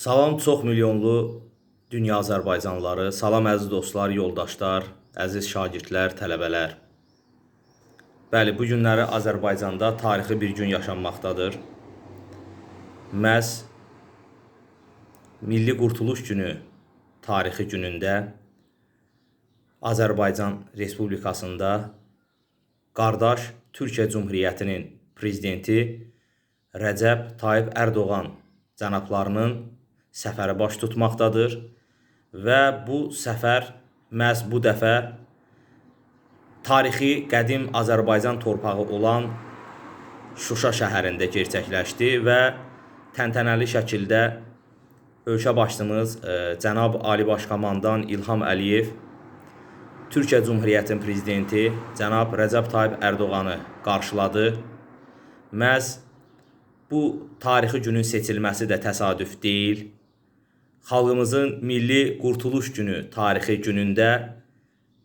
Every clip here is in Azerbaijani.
Salam çox milyonlu dünya Azərbaycanlıları, salam əziz dostlar, yoldaşlar, əziz şagirdlər, tələbələr. Bəli, bu günləri Azərbaycanda tarixi bir gün yaşanmaqdadır. Məhz Milli Qurtuluş Günü tarixi günündə Azərbaycan Respublikasında qardaş Türkiyə Cümhuriyyətinin prezidenti Rəcəb Tayyib Ərdoğan cənablarının səfəri baş tutmaqdadır və bu səfər məhz bu dəfə tarixi qədim Azərbaycan torpağı olan Şuşa şəhərində gerçəkləşdi və təntənəli şəkildə ölkə başçımız e, cənab Ali Baş Komandan İlham Əliyev Türkiyə Cümhuriyyətinin prezidenti cənab Rəcəb Tayyib Ərdoğanı qarşıladı. Məhz bu tarixi günün seçilməsi də təsadüf deyil. Xalqımızın Milli Qurtuluş Günü tarixi günündə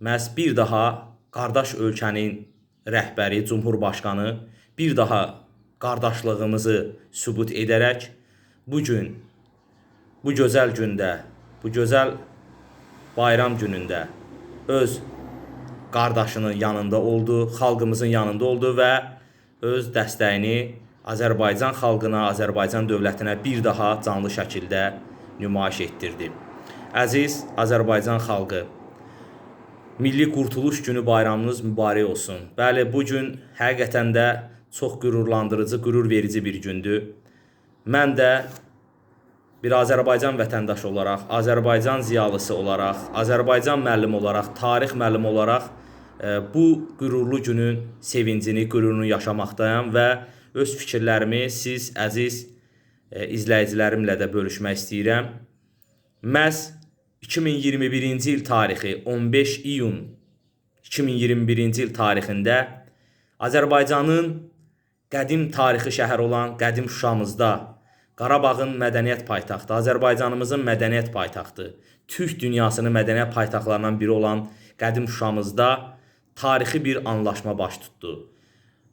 məhz bir daha qardaş ölkənin rəhbəri, Cümhurbaşqanı bir daha qardaşlığımızı sübut edərək bu gün bu gözəl gündə, bu gözəl bayram günündə öz qardaşının yanında oldu, xalqımızın yanında oldu və öz dəstəyini Azərbaycan xalqına, Azərbaycan dövlətinə bir daha canlı şəkildə nümayiş etdirdi. Əziz Azərbaycan xalqı, Milli Qurtuluş Günü bayramınız mübarək olsun. Bəli, bu gün həqiqətən də çox qürurlandırıcı, qürur verici bir gündür. Mən də bir Azərbaycan vətəndaşı olaraq, Azərbaycan ziyalısı olaraq, Azərbaycan müəllimi olaraq, tarix müəllimi olaraq e, bu qürurlu günün sevincini, qürurunu yaşamaqdayam və öz fikirlərimi siz əziz izləyicilərimlə də bölüşmək istəyirəm. Məhz 2021-ci il tarixi 15 iyun 2021-ci il tarixində Azərbaycanın qədim tarixi şəhər olan qədim Şuşamızda Qarabağın mədəniyyət paytaxtı, Azərbaycanımızın mədəniyyət paytaxtı, Türk dünyasının mədəniyyət paytaxtlarından biri olan qədim Şuşamızda tarixi bir anlaşma baş tutdu.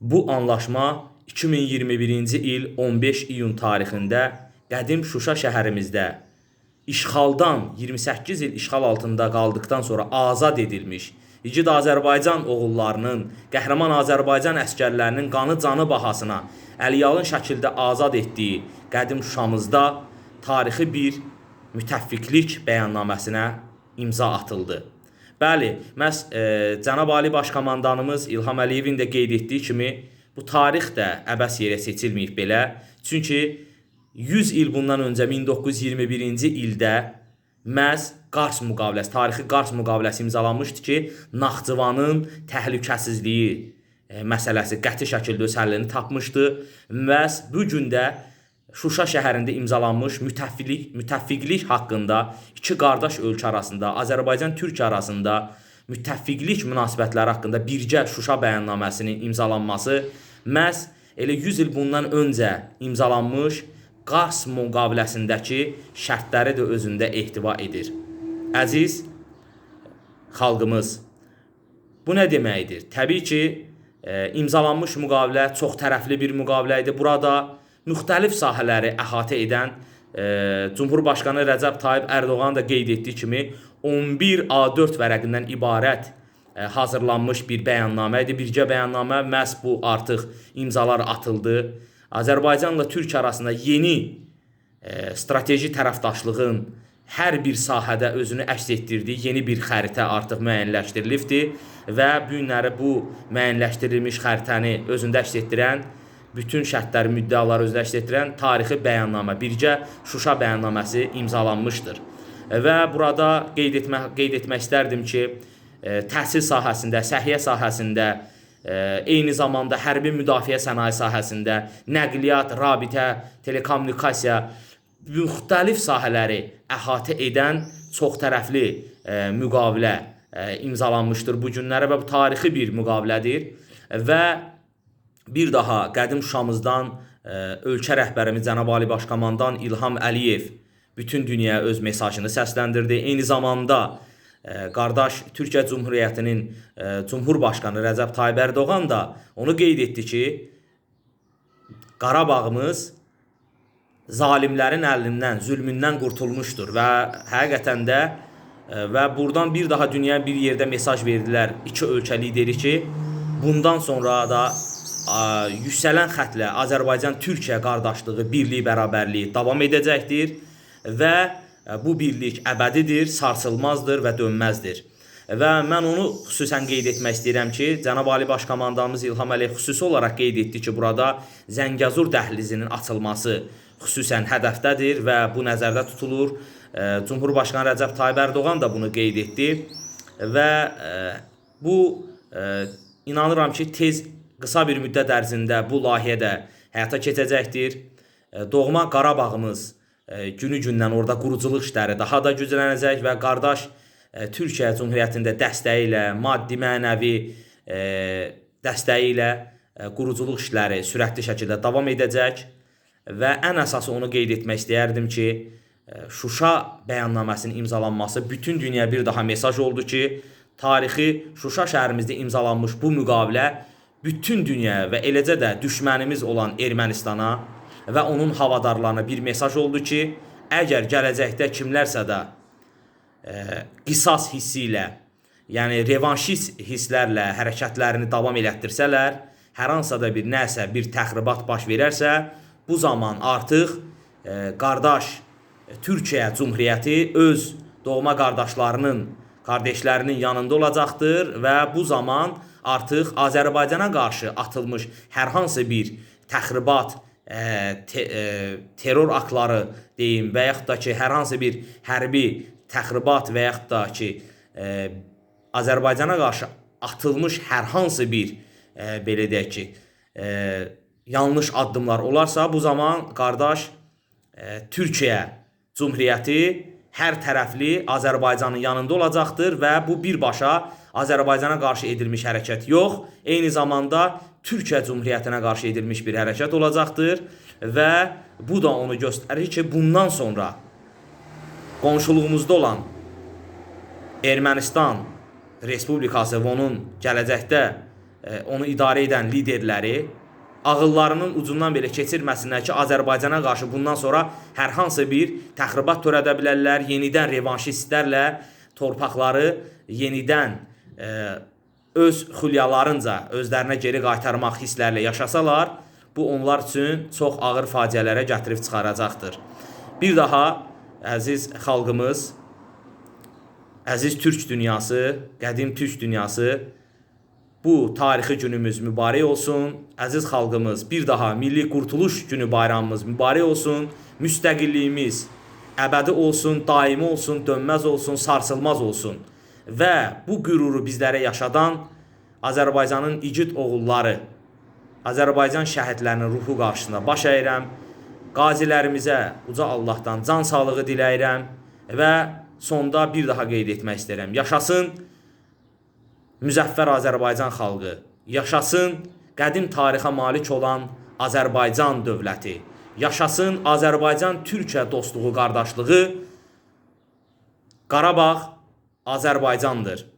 Bu anlaşma 2021-ci il 15 iyun tarixində qədim Şuşa şəhərimizdə işğaldan 28 il işğal altında qaldıqdan sonra azad edilmiş igid Azərbaycan oğullarının, qəhrəman Azərbaycan əskərlərinin qanı canı bahasına əliyalın şəkildə azad etdiyi qədim Şuşamızda tarixi bir müttəffiqlik bəyannaməsinə imza atıldı. Bəli, məhz e, cənab Ali Baş Komandanımız İlham Əliyevin də qeyd etdiyi kimi bu tarix də əbəs yerə seçilməyib belə. Çünki 100 il bundan öncə 1921-ci ildə məhz Qars müqaviləsi, tarixi Qars müqaviləsi imzalanmışdı ki, Naxçıvanın təhlükəsizliyi e, məsələsi qəti şəkildə öz həllini tapmışdı. Məhz bu gün də Şuşa şəhərində imzalanmış müttəfiqlik, müttəfiqlik haqqında iki qardaş ölkə arasında, Azərbaycan Türkiyə arasında müttəfiqlik münasibətləri haqqında birgə Şuşa bəyannaməsinin imzalanması məhz elə 100 il bundan öncə imzalanmış Qars müqaviləsindəki şərtləri də özündə ehtiva edir. Əziz xalqımız, bu nə deməkdir? Təbii ki, e, imzalanmış müqavilə çox tərəfli bir müqavilə idi. Burada müxtəlif sahələri əhatə edən e, Cümhurbaşqanı Rəcəb Tayyib Ərdoğan da qeyd etdiyi kimi 11 A4 vərəqindən ibarət e, hazırlanmış bir bəyannamə idi. Birgə bəyannamə məhz bu artıq imzalar atıldı. Azərbaycanla Türkiyə arasında yeni e, strateji tərəfdaşlığın hər bir sahədə özünü əks etdirdiyi yeni bir xəritə artıq müəyyənləşdirilibdir və bu günləri bu müəyyənləşdirilmiş xəritəni özündə əks etdirən bütün şərtləri, müddəaları etdirən tarixi bəyannamə, birgə Şuşa bəyannaməsi imzalanmışdır. Və burada qeyd etmək qeyd etmək istərdim ki, e, təhsil sahəsində, səhiyyə sahəsində, e, eyni zamanda hərbi müdafiə sənaye sahəsində, nəqliyyat, rabitə, telekommunikasiya müxtəlif sahələri əhatə edən çoxtərəfli e, müqavilə imzalanmışdır bu günlərə və bu tarixi bir müqavilədir. Və bir daha qədim Şuşamızdan ölkə rəhbərimiz cənab Ali Baş Komandan İlham Əliyev bütün dünyaya öz mesajını səsləndirdi. Eyni zamanda e, qardaş Türkiyə Cümhuriyyətinin e, Cümhurbaşqanı Rəcəb Tayyib Ərdoğan da onu qeyd etdi ki, Qarabağımız zalimlərin əlindən, zülmündən qurtulmuşdur və həqiqətən də e, və buradan bir daha dünyaya bir yerdə mesaj verdilər iki ölkə lideri ki, bundan sonra da ə, yüksələn xətlə Azərbaycan-Türkiyə qardaşlığı, birlik, bərabərliyi davam edəcəkdir və ə, bu birlik əbədidir, sarsılmazdır və dönməzdir. Və mən onu xüsusən qeyd etmək istəyirəm ki, cənab Ali Baş Komandanımız İlham Əliyev xüsusi olaraq qeyd etdi ki, burada Zəngəzur dəhlizinin açılması xüsusən hədəfdədir və bu nəzərdə tutulur. E, Cumhurbaşqanı Rəcəb Tayyib Ərdoğan da bunu qeyd etdi və e, bu e, inanıram ki, tez qısa bir müddət ərzində bu layihə də həyata keçəcəkdir. E, Doğma Qarabağımız e, günü-gündən orada quruculuq işləri daha da güclənəcək və qardaş e, Türkiyə Cümhuriyyətində dəstəyi ilə, maddi, mənəvi e, dəstəyi ilə e, quruculuq işləri sürətli şəkildə davam edəcək və ən əsası onu qeyd etmək istəyərdim ki, Şuşa bəyannaməsinin imzalanması bütün dünyaya bir daha mesaj oldu ki, tarixi Şuşa şəhərimizdə imzalanmış bu müqavilə bütün dünyaya və eləcə də düşmənimiz olan Ermənistana və onun havadarlarına bir mesaj oldu ki, əgər gələcəkdə kimlərsə də e, qisas hissi ilə, yəni revanşist hisslərlə hərəkətlərini davam elətdirsələr, hər hansısa da bir nəsə, bir təxribat baş verərsə, bu zaman artıq e, qardaş e, Türkiyə Cümhuriyyəti öz doğma qardaşlarının, qardaşlarının yanında olacaqdır və bu zaman artıq Azərbaycana qarşı atılmış hər hansı bir təxribat, e, te, e, terror aktları deyim və yaxud da ki, hər hansı bir hərbi təxribat və yaxud da ki, e, Azərbaycana qarşı atılmış hər hansı bir e, belə deyək ki, e, yanlış addımlar olarsa, bu zaman qardaş e, Türkiyə Cümhuriyyəti hər tərəfli Azərbaycanın yanında olacaqdır və bu birbaşa Azərbaycana qarşı edilmiş hərəkət yox, eyni zamanda Türkiyə Cümhuriyyətinə qarşı edilmiş bir hərəkət olacaqdır və bu da onu göstərir ki, bundan sonra qonşuluğumuzda olan Ermənistan Respublikası və onun gələcəkdə e, onu idarə edən liderləri ağıllarının ucundan belə keçirməsinlər ki, Azərbaycana qarşı bundan sonra hər hansı bir təxribat törədə bilərlər, yenidən revanşistlərlə torpaqları yenidən e, öz xülyalarınca özlərinə geri qaytarmaq hisslərlə yaşasalar, bu onlar üçün çox ağır faciələrə gətirib çıxaracaqdır. Bir daha əziz xalqımız, əziz türk dünyası, qədim türk dünyası bu tarixi günümüz mübarək olsun. Əziz xalqımız, bir daha Milli Qurtuluş Günü bayramımız mübarək olsun. Müstəqilliyimiz əbədi olsun, daimi olsun, dönməz olsun, sarsılmaz olsun. Və bu qüruru bizlərə yaşadan Azərbaycanın igid oğulları, Azərbaycan şəhidlərinin ruhu qarşısında baş əyirəm. Qazilərimizə uca Allahdan can sağlığı diləyirəm və sonda bir daha qeyd etmək istəyirəm. Yaşasın müzəffər Azərbaycan xalqı. Yaşasın qədim tarixə malik olan Azərbaycan dövləti. Yaşasın Azərbaycan-Türkiyə dostluğu, qardaşlığı. Qarabağ Azərbaycandır.